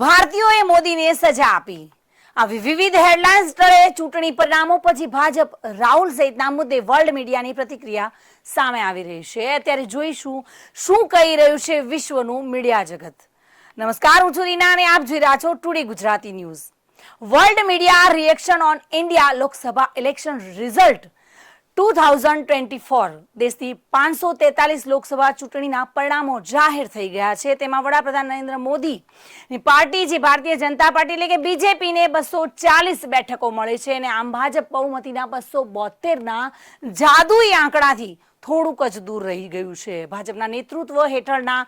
ભારતીયોએ મોદીને સજા આપી. આવી વિવિધ હેડલાઇન્સ સ્તરે ચૂંટણી પરિણામો પછી ભાજપ રાહુલ સહિતના મુદ્દે વર્લ્ડ મીડિયાની પ્રતિક્રિયા સામે આવી રહી છે. અત્યારે જોઈશું શું કહી રહ્યું છે વિશ્વનું મીડિયા જગત. નમસ્કાર, હું છું રીના અને આપ જોઈ રહ્યા છો today Gujarati news. World media reaction on India Lok Sabha election result two thousand twenty four દેશની પાંચસો તેતાલીસ લોકસભા ચૂંટણીના પરિણામો જાહેર થઈ ગયા છે. તેમાં વડાપ્રધાન નરેન્દ્ર મોદીની પાર્ટી જે ભારતીય જનતા પાર્ટી એટલે કે બીજેપીને બસો ચાલીસ બેઠકો મળે છે અને આમ ભાજપ બહુમતીના બસો બોતેરના જાદુઈ આંકડાથી થોડુંક જ દૂર રહી ગયું છે. ભાજપના નેતૃત્વ હેઠળના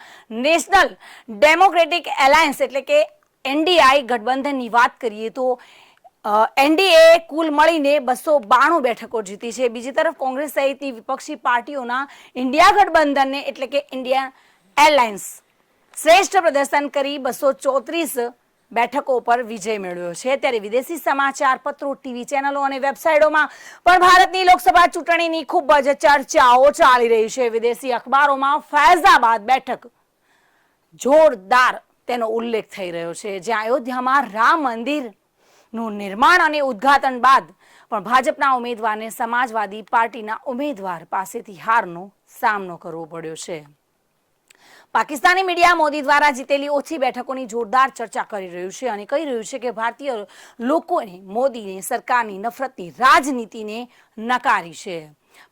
નેશનલ ડેમોક્રેટિક એલાયન્સ એટલે કે એનડીઆઈ ગઠબંધનની વાત કરીએ તો એનડીએ કુલ મળીને બસો બાણું બેઠકો જીતી છે. બીજી તરફ કોંગ્રેસ સહિતની વિપક્ષી પાર્ટીઓના ઇન્ડિયા ગઠબંધનને એટલે કે ઇન્ડિયા એરલાઇન્સ શ્રેષ્ઠ પ્રદર્શન કરી બસો ચોત્રીસ બેઠકો પર વિજય મેળવ્યો છે. ત્યારે વિદેશી સમાચાર પત્રો, ટીવી ચેનલો અને વેબસાઇટોમાં પણ ભારતની લોકસભા ચૂંટણીની ખૂબ જ ચર્ચાઓ ચાલી રહી છે. વિદેશી અખબારોમાં ફૈઝાબાદ બેઠક જોરદાર તેનો ઉલ્લેખ થઈ રહ્યો છે. જ્યાં અયોધ્યામાં રામ મંદિર નું નિર્માણ અને ઉદ્ઘાટન બાદ પણ ભાજપના ઉમેદવારને સમાજવાદી પાર્ટીના ઉમેદવાર પાસેથી હારનો સામનો કરવો પડ્યો છે. પાકિસ્તાની મીડિયા મોદી દ્વારા જીતેલી ઓછી બેઠકોની જોરદાર ચર્ચા કરી રહ્યું છે અને કહી રહ્યું છે કે ભારતીય લોકોને મોદીને સરકારની નફરતની રાજનીતિને નકારી છે.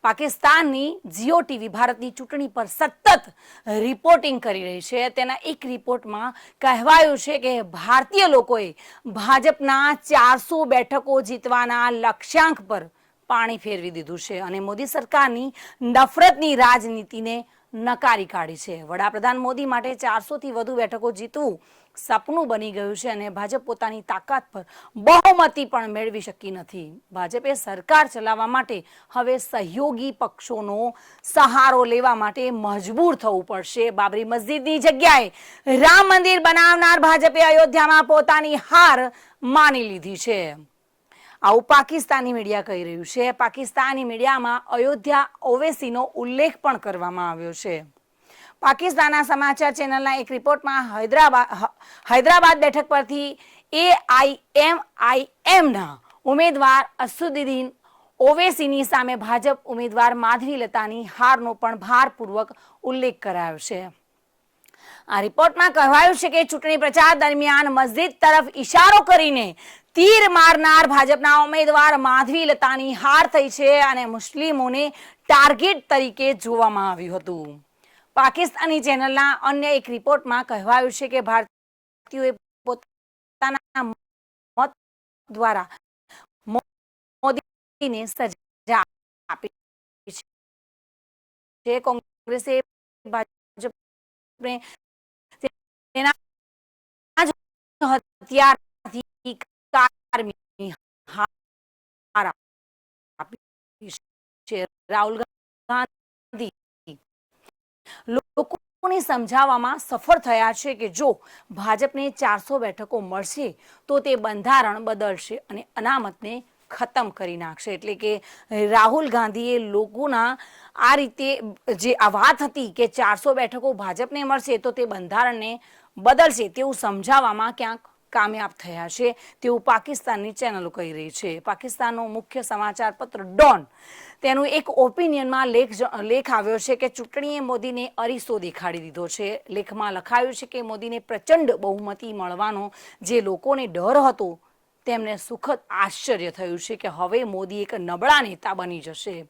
પાકિસ્તાનની જીઓ ટીવી ભારતની ચૂંટણી પર સતત રિપોર્ટિંગ કરી રહી છે. તેના એક રિપોર્ટમાં કહેવાયું છે કે ભારતીય લોકોએ ભાજપના ચારસો બેઠકો જીતવાના લક્ષ્યાંક પર પાણી ફેરવી દીધું છે અને મોદી સરકારની નફરતની રાજનીતિને નકારી કાઢી છે. વડાપ્રધાન મોદી માટે ચારસોથી વધુ બેઠકો જીતવું સપનું બની ગયું છે અને ભાજપ પોતાની તાકાત પર બહુમતી પણ મેળવી શકી નથી. ભાજપે સરકાર ચલાવવા માટે હવે સહયોગી પક્ષોનો સહારો લેવા માટે મજબૂર થવું પડશે. બાબરી મસ્જિદની જગ્યાએ રામ મંદિર બનાવનાર ભાજપે અયોધ્યામાં પોતાની હાર માની લીધી છે. આવું પાકિસ્તાની મીડિયા કહી રહ્યું છે. પાકિસ્તાની મીડિયામાં અયોધ્યા ઓવેસીનો ઉલ્લેખ પણ કરવામાં આવ્યો છે. પાકિસ્તાનના સમાચાર ચેનલના એક રિપોર્ટમાં હૈદરાબાદ હૈદરાબાદ બેઠક પરથી એઆઈએમઆઈએમના ઉમેદવાર અસુદ્દીન ઓવેસીની સામે ભાજપ ઉમેદવાર માધવી લતાની હારનો પણ ભારપૂર્વક ઉલ્લેખ કરાયો છે. આ રિપોર્ટમાં કહેવાયું છે કે ચૂંટણી પ્રચાર દરમિયાન મસ્જિદ તરફ ઇશારો કરીને તીર મારનાર ભાજપના ઉમેદવાર માધવી લતાની હાર થઈ છે અને મુસ્લિમોને ટાર્ગેટ તરીકે જોવામાં આવ્યું હતું. પાકિસ્તાની ચેનલના અન્ય એક રિપોર્ટમાં કહેવાયું છે કે ભારતીયોએ પોતાના મત દ્વારા મોદીને સજા આપી છે. કોંગ્રેસે ભાજપને તેના જ હથિયારથી કારમી હાર આપી છે. રાહુલ ગાંધી લોકોને સમજાવવામાં સફળ થયા છે કે જો ભાજપને ચારસો બેઠકો મળશે, તો તે બંધારણ બદલશે અને અનામતને ખતમ કરી નાખશે. એટલે કે રાહુલ ગાંધીએ લોકોના આ રીતે જે આ વાત હતી કે ચારસો બેઠકો ભાજપને મળશે, તો તે બંધારણને બદલશે તેવું સમજાવવામાં ક્યાંક કામયાબ થયા છે. તેવું પાકિસ્તાનની ચેનલો કહી રહી છે. પાકિસ્તાનનો મુખ્ય સમાચાર પત્ર ડોન તેનું એક ઓપિનિયનમાં લેખ લેખ આવ્યો છે કે ચૂંટણીએ મોદીને અરીસો દેખાડી દીધો છે. લેખમાં લખાયું છે કે મોદીને પ્રચંડ બહુમતી મળવાનો જે લોકોને ડર હતો, તેમને સુખદ આશ્ચર્ય થયું છે કે હવે મોદી એક નબળા નેતા બની જશે.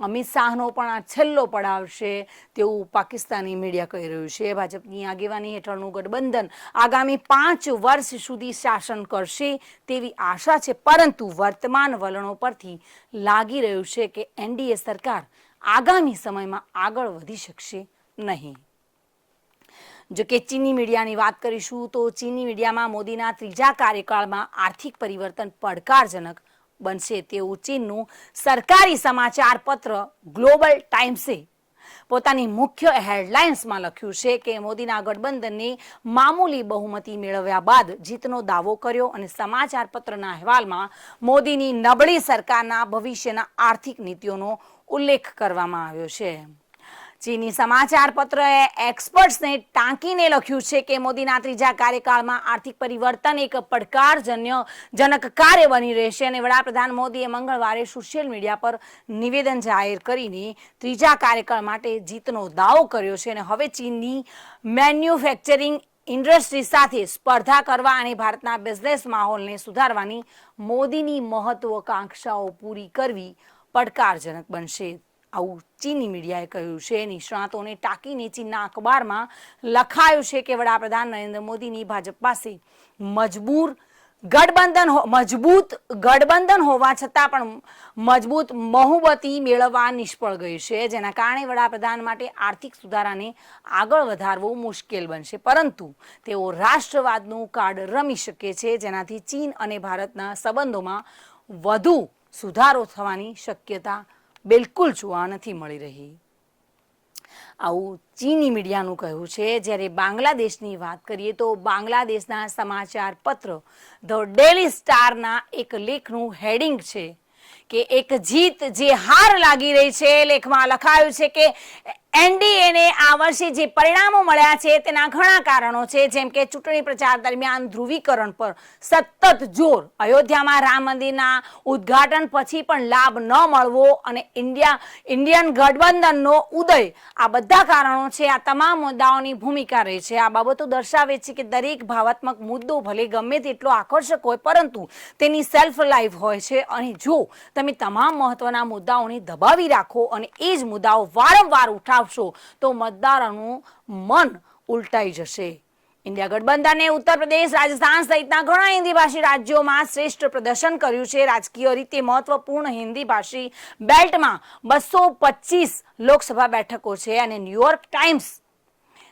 અમિત શાહનો પણ આ છેલ્લો પડાવ છે તેવું પાકિસ્તાની મીડિયા કહી રહ્યું છે. ભાજપની આગેવાની હેઠળનું ગઠબંધન આગામી પાંચ વર્ષ સુધી શાસન કરશે તેવી આશા છે, પરંતુ વર્તમાન વલણો પરથી લાગી રહ્યું છે કે એનડીએ સરકાર આગામી સમયમાં આગળ વધી શકશે નહીં. જો કે ચીની મીડિયાની વાત કરીશું તો ચીની મીડિયામાં મોદીના ત્રીજા કાર્યકાળમાં આર્થિક પરિવર્તન પડકારજનક બનશે તેવું ચીનનું સરકારી સમાચાર પત્ર ગ્લોબલ ટાઈમ્સે પોતાની મુખ્ય હેડલાઇન્સમાં લખ્યું છે કે મોદીના ગઠબંધનની મામૂલી બહુમતી મેળવ્યા બાદ જીતનો દાવો કર્યો અને સમાચાર પત્રના અહેવાલમાં મોદીની નબળી સરકારના ભવિષ્યના આર્થિક નીતિઓનો ઉલ્લેખ કરવામાં આવ્યો છે. ચીની સમાચાર પત્રએ એક્સપર્ટ્સને ટાંકીને લખ્યું છે કે મોદીના ત્રીજા કાર્યકાળમાં આર્થિક પરિવર્તન એક પડકારજન્ય જનક કાર્ય બની રહેશે અને વડાપ્રધાન મોદીએ મંગળવારે સોશિયલ મીડિયા પર નિવેદન જાહેર કરીને ત્રીજા કાર્યકાળ માટે જીતનો દાવો કર્યો છે અને હવે ચીનની મેન્યુફેક્ચરિંગ ઇન્ડસ્ટ્રી સાથે સ્પર્ધા કરવા અને ભારતના બિઝનેસ માહોલને સુધારવાની મોદીની મહત્વકાંક્ષાઓ પૂરી કરવી પડકારજનક બનશે. આવું ચીની મીડિયાએ કહ્યું છે. નિષ્ણાતોને ટાંકીને ચીનના અખબારમાં લખાયું છે કે વડાપ્રધાન નરેન્દ્ર મોદીની ભાજપ પાસે મજબૂર ગઠબંધન મજબૂત ગઠબંધન હોવા છતાં પણ મજબૂત બહુમતી મેળવવા નિષ્ફળ ગયું છે. જેના કારણે વડાપ્રધાન માટે આર્થિક સુધારાને આગળ વધારવું મુશ્કેલ બનશે. પરંતુ તેઓ રાષ્ટ્રવાદનું કાર્ડ રમી શકે છે. જેનાથી ચીન અને ભારતના સંબંધોમાં વધુ સુધારો થવાની શક્યતા બિલકુલ જોવા નથી મળી રહી. આવું ચીની મીડિયાનું કહ્યું છે, જ્યારે બાંગ્લાદેશની વાત કરીએ તો બાંગ્લાદેશના સમાચાર પત્ર ધ ડેલી સ્ટારના એક લેખનું હેડિંગ છે કે એક જીત જે હાર લાગી રહી છે, લેખમાં લખાયું છે કે એનડીએને આ વર્ષે જે પરિણામો મળ્યા છે તેના ઘણા કારણો છે. જેમ કે ચૂંટણી પ્રચાર દરમિયાન ધ્રુવીકરણ પર સતત જોર. અયોધ્યામાં રામ મંદિરના ઉદ્ઘાટન પછી પણ લાભ ન મળવો અને ઇન્ડિયા, ઇન્ડિયન ગઠબંધનનો ઉદય. આ બધા કારણો છે. આ તમામ મુદ્દાઓની ભૂમિકા રહે છે. આ બાબતો દર્શાવે છે કે દરેક ભાવાત્મક મુદ્દો ભલે ગમે તેટલો આકર્ષક હોય, પરંતુ તેની સેલ્ફ લાઈફ હોય છે. અને જો તમે તમામ મહત્વના મુદ્દાઓને દબાવી રાખો અને એ જ મુદ્દાઓ વારંવાર ઉઠાવશો તો મતદારોનું મન ઉલટાઈ જશે. ઇન્ડિયા ગઠબંધને ઉત્તર પ્રદેશ રાજસ્થાન સહિતના ઘણા હિન્દી ભાષી રાજ્યોમાં શ્રેષ્ઠ પ્રદર્શન કર્યું છે. રાજકીય રીતે મહત્વપૂર્ણ હિન્દી ભાષી બેલ્ટમાં બસો પચીસ લોકસભા બેઠકો છે અને ન્યુયોર્ક ટાઈમ્સ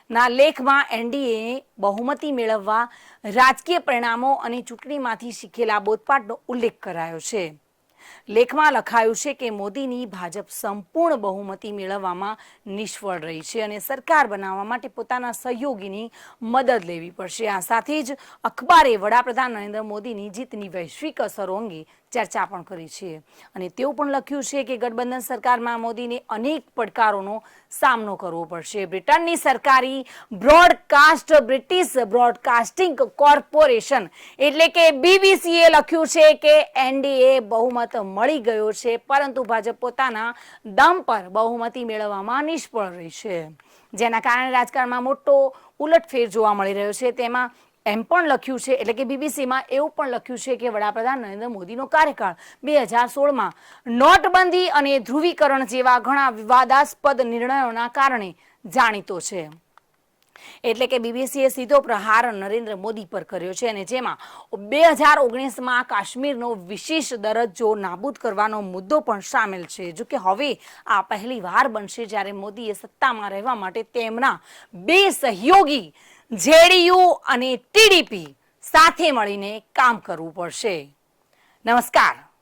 ના લેખમાં એનડીએ બહુમતી મેળવવા રાજકીય પરિણામો અને ચૂંટણીમાંથી શીખેલા બોધપાઠનો ઉલ્લેખ કરાયો છે. લેખમાં લખાયું છે કે મોદીની ભાજપ સંપૂર્ણ બહુમતી મેળવવામાં નિષ્ફળ રહી છે અને સરકાર બનાવવા માટે પોતાના સહયોગીની મદદ લેવી પડશે. આ સાથે જ અખબારે વડાપ્રધાન નરેન્દ્ર મોદીની જીતની વૈશ્વિક અસરો અંગે ચર્ચા પણ કરી છે. અને તેવું પણ લખ્યું છે કે ગઠબંધન સરકારમાં મોદીને અનેક પડકારોનો સામનો કરવો પડશે. બ્રિટનની સરકારી બ્રોડકાસ્ટ, બ્રિટિશ બ્રોડકાસ્ટિંગ કોર્પોરેશન એટલે કે બીબીસીએ લખ્યું છે કે એનડીએ બહુમત મળી ગયો છે, પરંતુ ભાજપ પોતાના દમ પર બહુમતી મેળવવામાં નિષ્ફળ રહી છે. જેના કારણે રાજકારણમાં મોટો ઉલટફેર જોવા મળી રહ્યો છે. તેમાં એમ પણ લખ્યું છે, એટલે કે બીબીસીમાં એવું પણ લખ્યું છે કે વડાપ્રધાન નરેન્દ્ર મોદીનો કાર્યકાળ બે હજાર સોળમાં નોટબંધી અને ધ્રુવીકરણ જેવા ઘણા વિવાદાસ્પદ નિર્ણયોના કારણે જાણીતો છે. એટલે કે બીબીસીએ સીધો પ્રહાર નરેન્દ્ર મોદી પર કર્યો છે અને જેમાં બે હજાર ઓગણીસમાં કાશ્મીરનો વિશેષ દરજ્જો નાબૂદ કરવાનો મુદ્દો પણ સામેલ છે. જો કે હવે આ પહેલી વાર બનશે જ્યારે મોદીએ સત્તામાં રહેવા માટે તેમના બે સહયોગી જેડીયુ અને ટીડીપી સાથે મળીને કામ કરવું પડશે. નમસ્કાર.